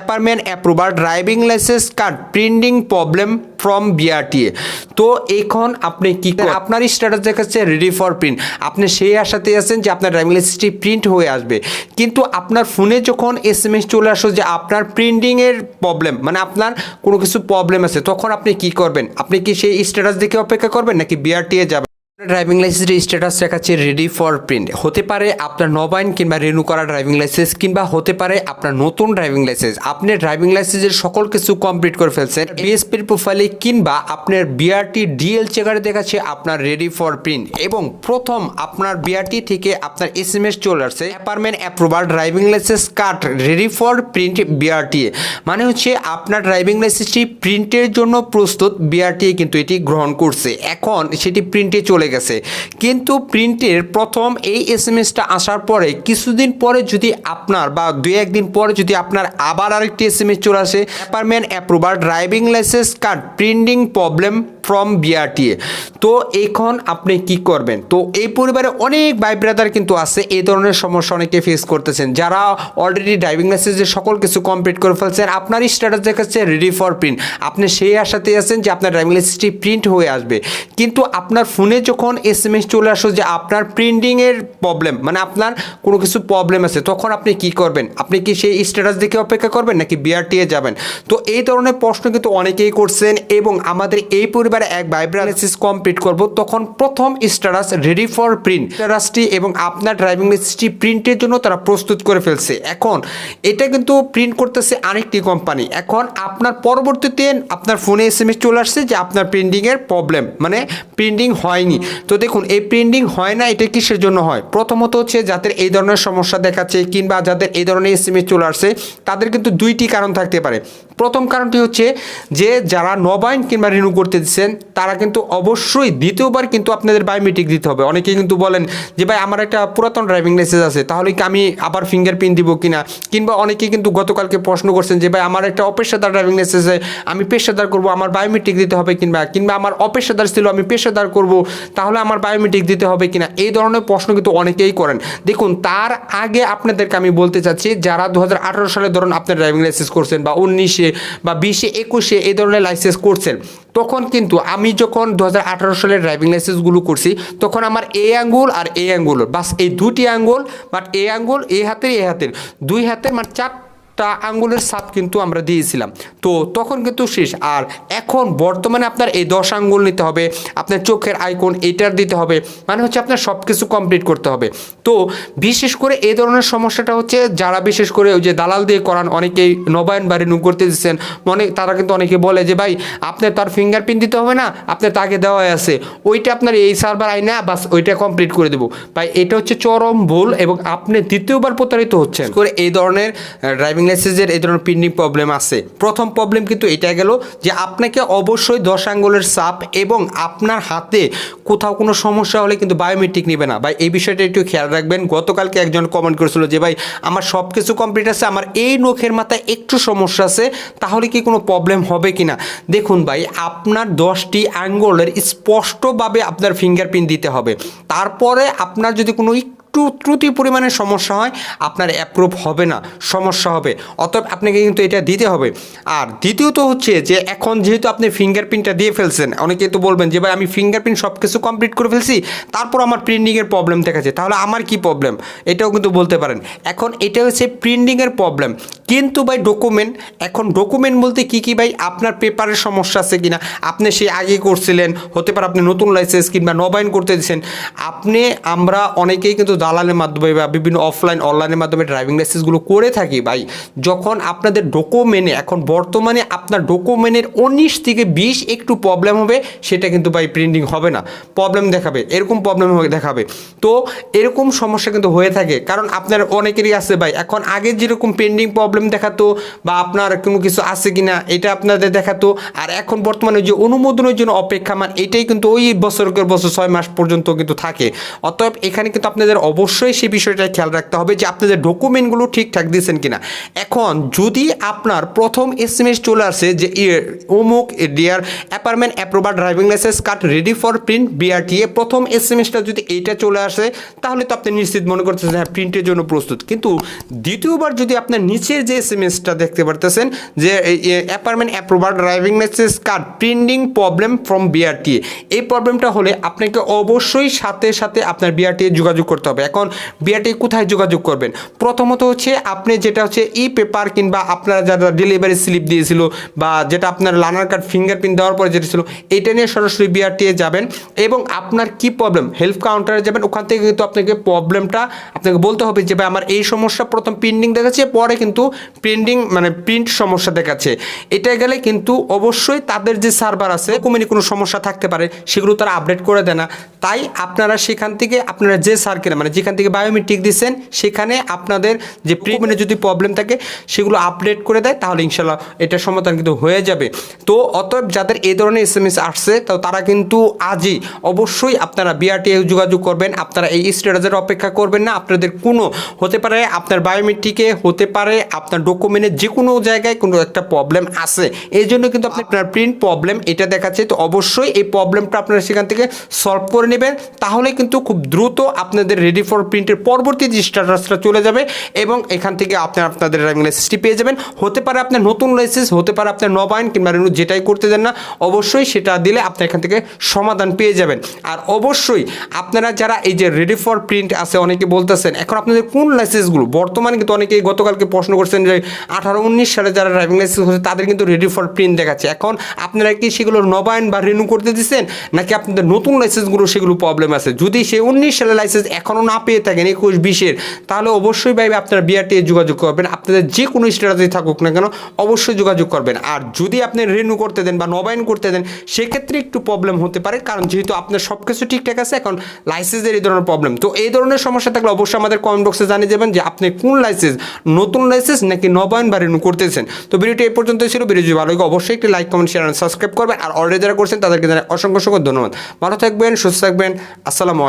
Appointment approval driving licence card printing problem from BRTA তো এখন আপনি কি? আপনার স্ট্যাটাস দেখাচ্ছে রেডি ফর প্রিন্ট আপনি সেই আশাতে আছেন যে আপনার ড্রাইভিং লাইসেন্সটি প্রিন্ট হয়ে আসবে। কিন্তু আপনার ফোনে যখন এস এম এস চলে আসো যে আপনার প্রিন্টিংয়ের প্রবলেম মানে আপনার কোনো কিছু প্রবলেম আছে, তখন আপনি কি করবেন? আপনি কি সেই স্ট্যাটাস দেখে অপেক্ষা করবেন নাকি বিআরটিএ যাবেন? ড্রাইভিং লাইসেন্সের স্ট্যাটাস দেখাচ্ছে রেডি ফর প্রিন্ট হতে পারে আপনার নবায়ন কিংবা রিনিউ করা ড্রাইভিং লাইসেন্স কিংবা হতে পারে আপনার নতুন ড্রাইভিং লাইসেন্স আপনি ড্রাইভিং লাইসেন্সের সকল কিছু কমপ্লিট করে ফেলছেন। বিএসপির প্রোফাইলে কিংবা আপনার বিআরটি ডিএল চেকারে দেখাচ্ছে আপনার রেডি ফর প্রিন্ট এবং প্রথম আপনার বিআরটি থেকে আপনার এস এম এস চলে আসছে appointment approval driving licence card ready for print BRTA মানে হচ্ছে আপনার ড্রাইভিং লাইসেন্সটি প্রিন্টের জন্য প্রস্তুত বিআরটি কিন্তু এটি গ্রহণ করছে। এখন সেটি প্রিন্টে চলে গেছে। কিন্তু প্রিন্টের প্রথম এই এস এম এসটা আসার পরে কিছুদিন পরে যদি আপনার বা দুই একদিন পরে যদি আপনার আবার আরেকটি এস এম এস চলে আসে appointment approval driving licence card printing problem from BRTA তো এখন আপনি কি করবেন? তো এই পরিবারে অনেক ভাই ব্রাদার কিন্তু আছে, এই ধরনের সমস্যা অনেকে ফেস করতেছেন। যারা অলরেডি ড্রাইভিং লাইসেন্সের সকল কিছু কমপ্লিট করে ফেলছেন, আপনার স্ট্যাটাস দেখাচ্ছে রেডি ফর প্রিন্ট আপনি সেই আশাতে আছেন যে আপনার ড্রাইভিং লাইসেন্সটি প্রিন্ট হয়ে আসবে। কিন্তু আপনার ফোনে যখন এস এম এস চলে আসো যে আপনার প্রিন্টিংয়ের প্রবলেম মানে আপনার কোনো কিছু প্রবলেম আছে, তখন আপনি কি করবেন? আপনি কি সেই স্ট্যাটাস দেখে অপেক্ষা করবেন নাকি বিআরটিএ যাবেন? তো এই ধরনের প্রশ্ন কিন্তু অনেকেই করছেন এবং আমাদের এই পরিবারে এক ভাইব্রালিসিস কমপ্লিট করব, তখন প্রথম স্ট্যাটাস রেডি ফর প্রিন্ট স্ট্যাটাসটি এবং আপনার ড্রাইভিং লাইসেন্সটি প্রিন্টের জন্য তারা প্রস্তুত করে ফেলছে। এখন, এটা কিন্তু প্রিন্ট করতেছে আরেকটি কোম্পানি এখন, আপনার পরবর্তীতে আপনার ফোনে এস এম এস চলে আসছে যে আপনার প্রিন্টিংয়ের প্রবলেম মানে প্রিন্টিং হয়নি। তো দেখুন, এই প্রিন্টিং হয় না, এটা কিসের জন্য হয়? প্রথমত হচ্ছে যাদের এই ধরনের সমস্যা দেখাচ্ছে কিংবা যাদের এই ধরনের এস এম এস চলে আসছে, তাদের কিন্তু দুইটি কারণ থাকতে পারে। প্রথম কারণটি হচ্ছে যে যারা নবায়ন কিংবা রিনিউ করতে দিচ্ছেন তারা কিন্তু অবশ্যই দ্বিতীয়বার কিন্তু আপনাদের বায়োমেট্রিক দিতে হবে। অনেকেই কিন্তু বলেন যে, ভাই, আমার একটা পুরাতন ড্রাইভিং লাইসেন্স আছে, তাহলে কি আমি আবার ফিঙ্গারপ্রিন্ট দিব কিনা? কিংবা অনেকেই কিন্তু গতকালকে প্রশ্ন করছেন যে, ভাই, আমার একটা অপেশাদার ড্রাইভিং লাইসেন্স আছে, আমি পেশাদার করব, আমার বায়োমেট্রিক দিতে হবে কিংবা কিংবা, আমার অপেশাদার ছিল, আমি পেশাদার করব, তাহলে আমার বায়োমেট্রিক দিতে হবে কিনা? এই ধরনের প্রশ্ন কিন্তু অনেকেই করেন। দেখুন, তার আগে আপনাদেরকে আমি বলতে চাচ্ছি, যারা দু হাজার আঠারো সালে ধরুন আপনার ড্রাইভিং লাইসেন্স করছেন, বা উনিশে, বা বিশে, একুশে এই ধরনের লাইসেন্স করছেন তখন কিন্তু আমি যখন দু হাজার আঠারো সালের ড্রাইভিং লাইসেন্সগুলো করছি, তখন আমার এ আঙ্গুল আর এ আঙ্গুল, বাস এই দুটি আঙ্গুল বাট এ আঙ্গুল এ হাতের এ হাতের। দুই হাতের মানে চার টা আঙ্গুলের সাপ কিন্তু আমরা দিয়েছিলাম। তো তখন কিন্তু শেষ। আর এখন বর্তমানে আপনার এই দশ আঙ্গুল নিতে হবে, আপনার চোখের আইকন এটার দিতে হবে মানে হচ্ছে আপনার সব কিছু কমপ্লিট করতে হবে। তো বিশেষ করে এই ধরনের সমস্যাটা হচ্ছে যারা বিশেষ করে ওই যে দালাল দিয়ে করান অনেকেই নবায়ন বা রিনিউ করতে দিচ্ছেন মনে তারা কিন্তু অনেকে বলে যে, ভাই, আপনার তার ফিঙ্গারপ্রিন্ট দিতে হবে না, আপনার তাকে দেওয়া আছে। ওইটা আপনার এই সার্ভার আইনা বাস ওইটা কমপ্লিট করে দেবো। ভাই, এটা হচ্ছে চরম ভুল এবং আপনি দ্বিতীয়বার প্রতারিত হচ্ছেন। করে এই ধরনের ড্রাইভিং লাইসেন্সের এই ধরনের প্রিন্টিং প্রবলেম আছে। প্রথম প্রবলেম কিন্তু এটা গেল যে আপনাকে অবশ্যই দশ আঙ্গুলের সাপ এবং আপনার হাতে কোথাও কোনো সমস্যা হলে কিন্তু বায়োমেট্রিক নেবে না। ভাই, এই বিষয়টা একটু খেয়াল রাখবেন। গতকালকে একজন কমেন্ট করেছিল যে, ভাই, আমার সব কিছু কমপ্লিট আছে, আমার এই নখের মাথায় একটু সমস্যা আছে, তাহলে কি কোনো প্রবলেম হবে কি না দেখুন ভাই, আপনার দশটি আঙ্গুলের স্পষ্টভাবে আপনার ফিঙ্গারপ্রিন্ট দিতে হবে। তারপরে আপনার যদি কোনো একটু ত্রুটি পরিমাণে সমস্যা হয়, আপনার অ্যাপ্রুভ হবে না, সমস্যা হবে। অতএব আপনাকে কিন্তু এটা দিতে হবে। আর দ্বিতীয়ত হচ্ছে যে, এখন যেহেতু আপনি ফিঙ্গারপ্রিন্টটা দিয়ে ফেলছেন, অনেকে তো বলবেন যে, ভাই, আমি ফিঙ্গারপ্রিন্ট সব কিছু কমপ্লিট করে ফেলছি, তারপর আমার প্রিন্টিংয়ের প্রবলেম দেখাচ্ছে। তাহলে আমার কি প্রবলেম এটাও কিন্তু বলতে পারেন। এখন এটা হচ্ছে প্রিন্টিংয়ের প্রবলেম কিন্তু ভাই ডকুমেন্ট এখন ডকুমেন্ট বলতে কি কি ভাই? আপনার পেপারের সমস্যা আছে কিনা? আপনি সে আগে করছিলেন, হতে পারে আপনি নতুন লাইসেন্স কিংবা নবায়ন করতে দিচ্ছেন আপনি, আমরা অনেকেই কিন্তু দালালের মাধ্যমে বা বিভিন্ন অফলাইন অনলাইনের মাধ্যমে ড্রাইভিং লাইসেন্সগুলো করে থাকি ভাই, যখন আপনাদের ডকুমেন্টে এখন বর্তমানে আপনার ডকুমেন্টের উনিশ থেকে বিশ একটু প্রবলেম হবে, সেটা কিন্তু ভাই প্রিন্টিং হবে না। প্রবলেম দেখাবে, এরকম প্রবলেম দেখাবে। তো এরকম সমস্যা কিন্তু হয়ে থাকে, কারণ আপনার অনেকেরই আছে ভাই, এখন আগে যেরকম পেন্ডিং প্রবলেম দেখাতো বা আপনার কোনো কিছু আছে কি না এটা আপনাদের দেখাতো, আর এখন বর্তমানে যে অনুমোদনের জন্য অপেক্ষা মান এটাই কিন্তু ওই বছরকের বছর ছয় মাস পর্যন্ত কিন্তু থাকে। অতএব এখানে কিন্তু আপনাদের অবশ্যই সেই বিষয়টা খেয়াল রাখতে হবে যে আপনাদের ডকুমেন্টগুলো ঠিকঠাক দিয়েছেন কিনা। এখন যদি আপনার প্রথম এস এম এস চলে আসে যে অমুক dear appointment approval driving licence card ready for print BRTA প্রথম এস এম এসটা যদি এইটা চলে আসে, তাহলে তো আপনি নিশ্চিত মনে করতেছেন হ্যাঁ প্রিন্টের জন্য প্রস্তুত। কিন্তু দ্বিতীয়বার যদি আপনার নিচের যে এস এম এসটা দেখতে পারতেছেন যে appointment approval driving licence card printing problem from BRTA এই প্রবলেমটা হলে আপনাকে অবশ্যই সাথে সাথে আপনার বিআরটিএ যোগাযোগ করতে হবে। এখন বিআরটি কোথায় যোগাযোগ করবেন? প্রথমত হচ্ছে আপনি যেটা হচ্ছে ই পেপার কিংবা আপনারা যারা ডেলিভারি স্লিপ দিয়েছিল বা যেটা আপনার লার্নার কার্ড ফিঙ্গারপ্রিন্ট দেওয়ার পরে যেটা ছিল, এটা নিয়ে সরাসরি বিআরটিএ যাবেন এবং আপনার কি প্রবলেম হেল্প কাউন্টারে যাবেন, ওখান থেকে কিন্তু আপনাকে প্রবলেমটা আপনাকে বলতে হবে যে, ভাই, আমার এই সমস্যা প্রথম প্রিন্টিং দেখাচ্ছে, পরে কিন্তু প্রিন্টিং মানে প্রিন্ট সমস্যা দেখাচ্ছে। এটা গেলে কিন্তু অবশ্যই তাদের যে সার্ভার আছে কমিনি কোনো সমস্যা থাকতে পারে, সেগুলো তারা আপডেট করে দেয় না। তাই আপনারা সেখান থেকে, আপনারা যে সার্কেলে মানে যেখান থেকে বায়োমেট্রিক দিচ্ছেন সেখানে আপনাদের যে প্রিমিনে যদি প্রবলেম থাকে সেগুলো আপডেট করে দেয় তাহলে ইনশাল্লাহ এটা সমাধান কিন্তু হয়ে যাবে। তো অতএব যাদের এই ধরনের এস এম এস আসছে তো তারা কিন্তু আজই অবশ্যই আপনারা বিআরটিএ যোগাযোগ করবেন। আপনারা এই স্ট্যাটাসের অপেক্ষা করবেন না। আপনাদের কোনো হতে পারে আপনার বায়োমেট্রিকে হতে পারে আপনার ডকুমেন্টের যে কোনো জায়গায় কোনো একটা প্রবলেম আছে। এই জন্য কিন্তু আপনি আপনার প্রিন্ট প্রবলেম এটা দেখাচ্ছে। তো অবশ্যই এই প্রবলেমটা আপনারা সেখান থেকে সলভ করে নেবেন। তাহলে কিন্তু খুব দ্রুত আপনাদের রেডি ফর প্রিন্টের পরবর্তী যে স্ট্যাটাসটা চলে যাবে এবং এখান থেকে আপনার আপনাদের ড্রাইভিং লাইসেন্সটি পেয়ে যাবেন। হতে পারে আপনার নতুন লাইসেন্স হতে পারে আপনার নবায়ন কিংবা রেনু যেটাই করতে দেন না, অবশ্যই সেটা দিলে আপনি এখান থেকে সমাধান পেয়ে যাবেন। আর অবশ্যই আপনারা যারা এই যে রেডি ফর প্রিন্ট আছে অনেকে বলতেছেন, এখন আপনাদের কোন লাইসেন্সগুলো বর্তমানে কিন্তু অনেকেই গতকালকে প্রশ্ন করছেন যে আঠারো উনিশ সালে যারা ড্রাইভিং লাইসেন্স হচ্ছে তাদের কিন্তু রেডি ফর প্রিন্ট দেখাচ্ছে। এখন আপনারা কি সেগুলো নবায়ন বা রিনিউ করতে দিচ্ছেন? নাকি আপনাদের নতুন লাইসেন্সগুলো সেগুলো প্রবলেম আছে? যদি সেই উনিশ সালের লাইসেন্স এখনও না পেয়ে থাকেন একুশ, বিশের, তাহলে অবশ্যই ভাই আপনারা বিআরটি যোগাযোগ করবেন। আপনাদের যে কোনো স্ট্যাটাসে থাকুক না কেন, অবশ্যই যোগাযোগ করবেন। আর যদি আপনি রিনিউ করতে দেন বা নবায়ন করতে দেন, সেক্ষেত্রে একটু প্রবলেম হতে পারে, কারণ যেহেতু আপনার সব কিছু ঠিকঠাক আছে, এখন লাইসেন্সের এই ধরনের প্রবলেম তো এই ধরনের সমস্যা থাকলে অবশ্যই আমাদের কমেন্ট বক্সে জানিয়ে দেবেন যে আপনি কোন লাইসেন্স নতুন লাইসেন্স নাকি নবায়ন বা রিনিউ করতেছেন। তো ভিডিওটি এই পর্যন্ত ছিল। ভিডিও যদি ভালো লাগে, অবশ্যই একটি লাইক কমেন্ট শেয়ার সাবস্ক্রাইব করবেন। আর অলরেডি যারা করছেন, তাদেরকে জানাই অসংখ্য অসংখ্য ধন্যবাদ। ভালো থাকবেন, সুস্থ থাকবেন। আসসালামু আলাইকুম।